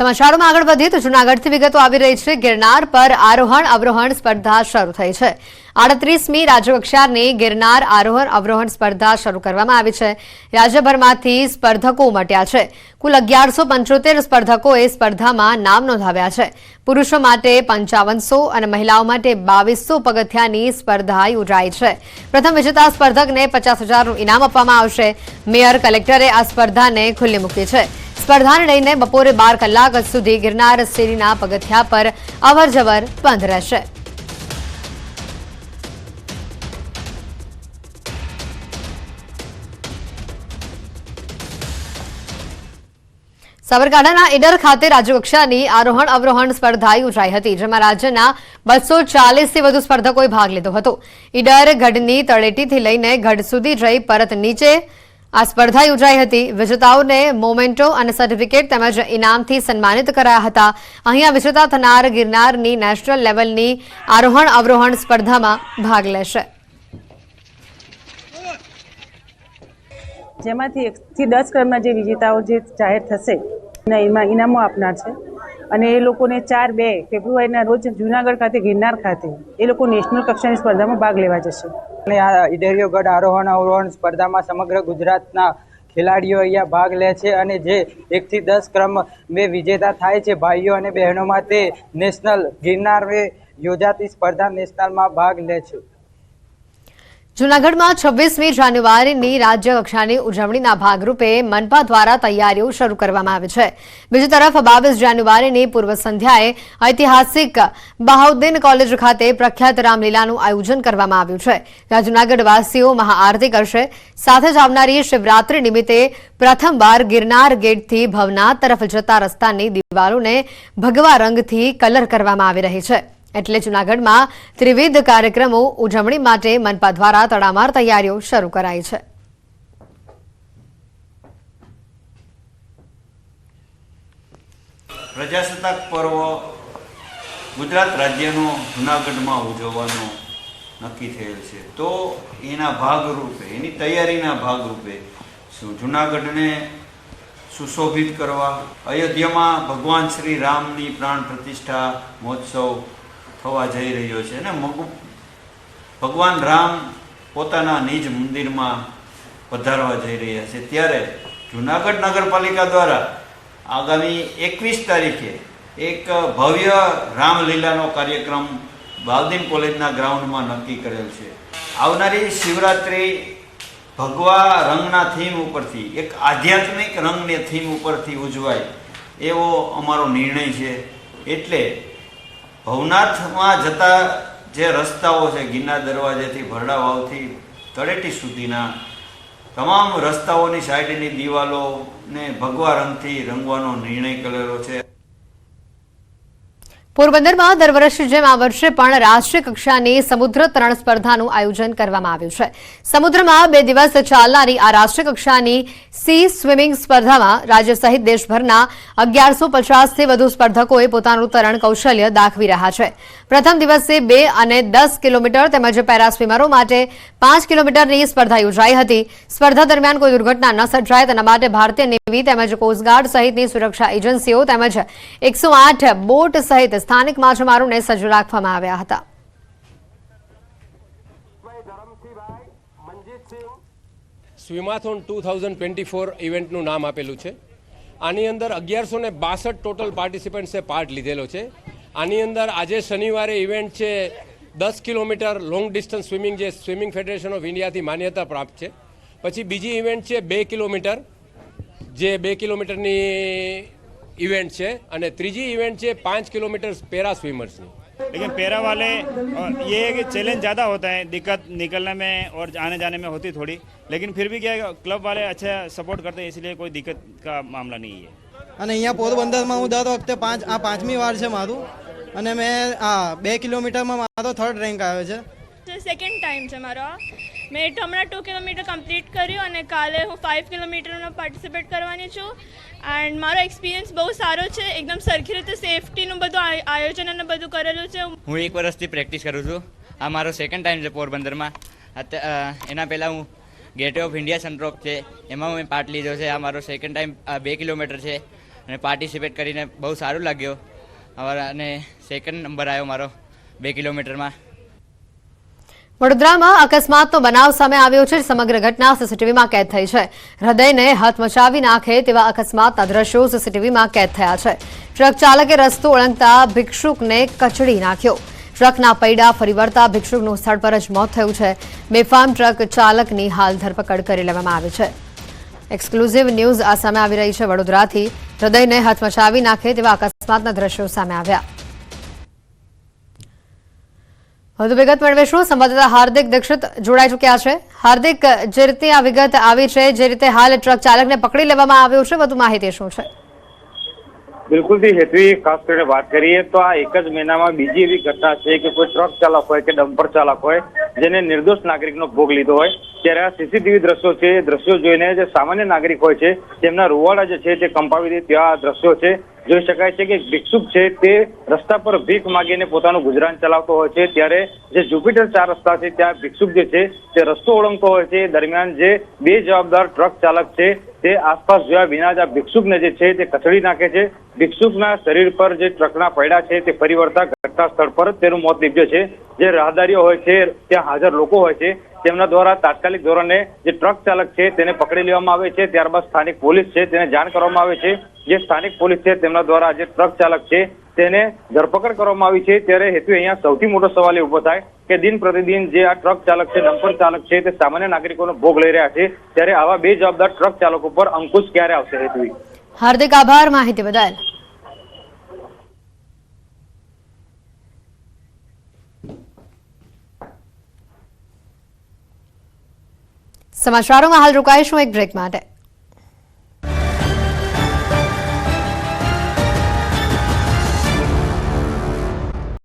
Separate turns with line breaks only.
સમાચારોમાં આગળ વધીએ તો જૂનાગઢથી વિગતો આવી રહી છે. ગિરનાર પર આરોહણ અવરોહણ સ્પર્ધા શરૂ થઈ છે. આડત્રીસમી રાજ્યકક્ષાની ગિરનાર આરોહણ અવરોહણ સ્પર્ધા શરૂ કરવામાં આવી છે. રાજ્યભરમાંથી સ્પર્ધકો ઉમટ્યા છે. કુલ અગિયારસો પંચોતેર સ્પર્ધકોએ સ્પર્ધામાં નામ નોંધાવ્યા છે. પુરુષો માટે પંચાવનસો અને મહિલાઓ માટે બાવીસો પગથિયાની સ્પર્ધા યોજાઈ છે. પ્રથમ વિજેતા સ્પર્ધકને પચાસ હજારનું ઇનામ આપવામાં આવશે. મેયર કલેક્ટરે આ સ્પર્ધાને ખુલ્લી મૂકી છે. સ્પર્ધાને લઈને બપોરે બાર કલાક સુધી ગિરનાર શેરીના પગથિયા પર અવરજવર બંધ રહેશે. સાબરકાંઠાના ઈડર ખાતે રાજ્યકક્ષાની આરોહણ અવરોહણ સ્પર્ધા યોજાઈ હતી, જેમાં રાજ્યના બસો ચાલીસથી વધુ સ્પર્ધકોએ ભાગ લીધો હતો. ઈડર ગઢની તળેટીથી લઈને ગઢ સુધી જઈ પરત નીચે આ સ્પર્ધા યોજાઈ હતી. વિજેતાઓને મોમેન્ટો અને સર્ટિફિકેટ તેમજ ઇનામથી સન્માનિત કરાયા હતા. અહીંયા વિજેતા થનાર ગિરનારની નેશનલ લેવલની આરોહણ અવરોહણ સ્પર્ધામાં ભાગ લેશે.
જેમાંથી એકથી દસ ક્રમના જે વિજેતાઓ જે જાહેર થશે એમાં ઇનામો આપનાર છે. અને એ લોકોને ચાર બે ફેબ્રુઆરીના રોજ જુનાગઢ ખાતે, ગિરનાર ખાતે એ લોકો નેશનલ કક્ષાની સ્પર્ધામાં ભાગ લેવા જશે.
અને આ ઈડરિયો ગઢ આરોહણ અવરોહણ સ્પર્ધામાં સમગ્ર ગુજરાતના ખેલાડીઓ અહીંયા ભાગ લે છે અને જે એકથી દસ ક્રમ બે વિજેતા થાય છે, ભાઈઓ અને બહેનોમાં તે નેશનલ ગિરનાર યોજાતી સ્પર્ધા નેશનલમાં ભાગ લે છે.
જૂનાગઢમાં છવ્વીસમી જાન્યુઆરીની રાજ્ય કક્ષાની ઉજવણીના ભાગરૂપે મનપા દ્વારા તૈયારીઓ શરૂ કરવામાં આવી છે. બીજી તરફ બાવીસ જાન્યુઆરીની પૂર્વ સંધ્યાએ ઐતિહાસિક બહાઉદ્દીન કોલેજ ખાતે પ્રખ્યાત રામલીલાનું આયોજન કરવામાં આવ્યું છે. જ્યાં જૂનાગઢવાસીઓ મહાઆરતી કરશે. સાથે જ આવનારી શિવરાત્રી નિમિત્તે પ્રથમવાર ગિરનાર ગેટથી ભવનાથ તરફ જતા રસ્તાની દિવાલોને ભગવા રંગથી કલર કરવામાં આવી રહી છે. એટલે જૂનાગઢમાં ત્રિવિધ કાર્યક્રમો ઉજવણી માટે મનપા દ્વારા તડામાર તૈયારીઓ શરૂ કરાઈ છે.
પ્રજાસત્તાક પર્વ ગુજરાત રાજ્યનો જૂનાગઢમાં ઉજવવાનો નક્કી થયેલ છે. તો એના ભાગરૂપે, એની તૈયારીના ભાગરૂપે જુનાગઢને સુશોભિત કરવા, અયોધ્યામાં ભગવાન શ્રી રામની પ્રાણ પ્રતિષ્ઠા મહોત્સવ થવા જઈ રહ્યો છે અને ભગવાન રામ પોતાના નિજ મંદિરમાં પધારવા જઈ રહ્યા છે. ત્યારે જુનાગઢ નગરપાલિકા દ્વારા આગામી એકવીસ તારીખે એક ભવ્ય રામલીલાનો કાર્યક્રમ બાલદીન કોલેજના ગ્રાઉન્ડમાં નક્કી કરેલ છે. આવનારી શિવરાત્રિ ભગવા રંગના થીમ ઉપરથી, એક આધ્યાત્મિક રંગની થીમ ઉપરથી ઉજવાય એવો અમારો નિર્ણય છે. એટલે ભવનાથમાં જતા જે રસ્તાઓ છે ગિરનાર દરવાજેથી ભરડા વાવથી તળેટી સુધીના તમામ રસ્તાઓની સાઈડની દિવાલોને ભગવા રંગથી રંગવાનો નિર્ણય કરેલો છે.
પોરબંદરમાં દર વર્ષે જેમ આ વર્ષે પણ રાષ્ટ્રીય કક્ષાની સમુદ્ર તરણ સ્પર્ધાનું આયોજન કરવામાં આવ્યું છે. સમુદ્રમાં બે દિવસ ચાલનારી આ રાષ્ટ્રીય કક્ષાની સી સ્વિમિંગ સ્પર્ધામાં રાજ્ય સહિત દેશભરના અગિયારસો પચાસથી વધુ સ્પર્ધકોએ પોતાનું તરણ કૌશલ્ય દાખવી રહ્યા છે. પ્રથમ દિવસે બે અને દસ કિલોમીટર તેમજ પેરાસ્વિમરો માટે પાંચ કિલોમીટરની સ્પર્ધા યોજાઈ હતી. સ્પર્ધા દરમિયાન કોઈ દુર્ઘટના ન સર્જાય, તેના માટે ભારતીય નેવી તેમજ કોસ્ટગાર્ડ સહિતની સુરક્ષા એજન્સીઓ તેમજ એકસો બોટ સહિત સ્થાનિક માછીમારોને સજ્જ રાખવામાં આવ્યા હતા.
Swimathon two thousand twenty four ઇવેન્ટનું નામ આપેલું છે. આની અંદર અગિયારસો ને બાસઠ ટોટલ પાર્ટિસિપન્ટ્સે પાર્ટ લીધેલો છે. આની અંદર આજે શનિવારે ઇવેન્ટ છે દસ કિલોમીટર લોંગ ડિસ્ટન્સ સ્વિમિંગ જે સ્વિમિંગ ફેડરેશન ઓફ ઇન્ડિયાથી માન્યતા પ્રાપ્ત છે. પછી બીજી ઇવેન્ટ છે બે કિલોમીટર, જે બે કિલોમીટરની ઇવેન્ટ છે અને ત્રીજી ઇવેન્ટ છે પાંચ કિલોમીટર પેરા સ્વિમર્સની
लेकिन पैरा वाले और ये है कि चैलेंज ज़्यादा होता है दिक्कत निकलने में और आने जाने में होती थोड़ी लेकिन फिर भी क्या है क्लब वाले अच्छा सपोर्ट करते हैं इसलिए कोई दिक्कत का मामला नहीं है
અને અહીંયા પોરબંદરમાં હું દર વખતે પાંચ આ પાંચમી વાર છે મારું અને મેં આ બે કિલોમીટરમાં મારો થર્ડ રેન્ક આવ્યો છે
જે સેકન્ડ ટાઈમ છે મારો આ. મેં હમણાં ટુ કિલોમીટર કમ્પ્લીટ કર્યું અને કાલે હું ફાઇવ કિલોમીટરમાં પાર્ટિસિપેટ કરવાની છું. એન્ડ મારો એક્સપિરિયન્સ બહુ સારો છે. એકદમ સરખી રીતે સેફટીનું બધું આય- આયોજન અને બધું કરેલું છે.
હું એક વર્ષથી પ્રેક્ટિસ કરું છું. આ મારો સેકન્ડ ટાઈમ છે પોરબંદરમાં. એના પહેલાં હું ગેટવે ઓફ ઇન્ડિયા સનરોક છે. એમાં મેં પાર્ટ લીધો છે. આ મારો સેકન્ડ ટાઈમ બે કિલોમીટર છે. અને પાર્ટિસિપેટ કરીને બહુ સારું લાગ્યું. અને સેકન્ડ નંબર આવ્યો મારો બે કિલોમીટરમાં.
વડોદરામાં અકસ્માતનો બનાવ સામે આવ્યો છે, સમગ્ર ઘટના સીસીટીવીમાં કેદ થઈ છે. હૃદયને હથમચાવી નાખે તેવા અકસ્માતના દ્રશ્યો સીસીટીવીમાં કેદ થયા છે. ટ્રક ચાલકે રસ્તો ઓળંગતા ભિક્ષુકને કચડી નાખ્યો. ટ્રકના પૈડા ફરી વળતા ભિક્ષુકનું સ્થળ પર જ મોત થયું છે. બેફામ ટ્રક ચાલકની હાલ ધરપકડ કરી લેવામાં આવી છે. એક્સક્લુઝિવ ન્યૂઝ આ સામે આવી રહી છે વડોદરાથી. હૃદયને હથમચાવી નાખે તેવા અકસ્માતના દ્રશ્યો સામે આવ્યા. વધુ વિગત મેળવીશું સંવાદદાતા હાર્દિક દીક્ષિત જોડાઈ ચૂક્યા છે. હાર્દિક, જે રીતે આ વિગત આવી છે, જે રીતે હાલ ટ્રક ચાલકને પકડી લેવામાં આવ્યો છે, વધુ માહિતી શું છે?
બિલકુલથી હેતવી, ખાસ કરીને વાત કરીએ તો આ એક જ મહિનામાં બીજી એવી ઘટના છે કે કોઈ ટ્રક ચાલક હોય કે ડમ્પર ચાલક હોય, જેને નિર્દોષ નાગરિકનો ભોગ લીધો હોય ત્યારે આ સીસીટીવી દ્રશ્યો છે, એ દ્રશ્યો જોઈને જે સામાન્ય નાગરિક હોય છે, તેમના રૂવાડા જે છે તે કંપાવી દે તેવા દ્રશ્યો છે. જોઈ શકાય છે કે ભિક્ષુક છે તે રસ્તા પર ભીખ માગીને પોતાનું ગુજરાન ચલાવતો હોય છે. ત્યારે જે જુપિટર ચાર રસ્તા છે, ત્યાં ભિક્ષુક જે છે તે રસ્તો ઓળંગતો હોય છે. દરમિયાન જે બે જવાબદાર ટ્રક ચાલક છે, તે આસપાસ જોયા વિના જ આ ભિક્ષુકને જે છે તે કચડી નાખે છે. ભિક્ષુકના શરીર પર જે ટ્રકના પૈડા છે તે ફરી વળતા ઘટના સ્થળ પર તેનું મોત નીપજ્યું છે. જે રાહદારીઓ હોય છે, ત્યાં હાજર લોકો હોય છે. તેમના દ્વારા તાત્કાલિક ધોરણે જે ટ્રક ચાલક છે તેને પકડી લેવામાં આવે છે. ત્યારબાદ સ્થાનિક પોલીસ છે તેને જાણ કરવામાં આવે છે. જે સ્થાનિક પોલીસ છે તેમના દ્વારા જે ટ્રક ચાલક છે તેને ધરપકડ કરવામાં આવી છે. ત્યારે હેતુ અહીંયા સૌથી મોટો સવાલ એ ઊભો થાય કે દિન પ્રતિદિન જે આ ટ્રક ચાલક છે, ડમ્પર ચાલક છે તે સામાન્ય નાગરિકોનો ભોગ લઈ રહ્યા છે. ત્યારે આવા બે જવાબદાર ટ્રક ચાલકો પર અંકુશ ક્યારે આવશે હેતુ?
હાર્દિક આભાર માહિતી બદલ. સમાચારોમાં હાલ રોકાઈશું એક બ્રેક માટે.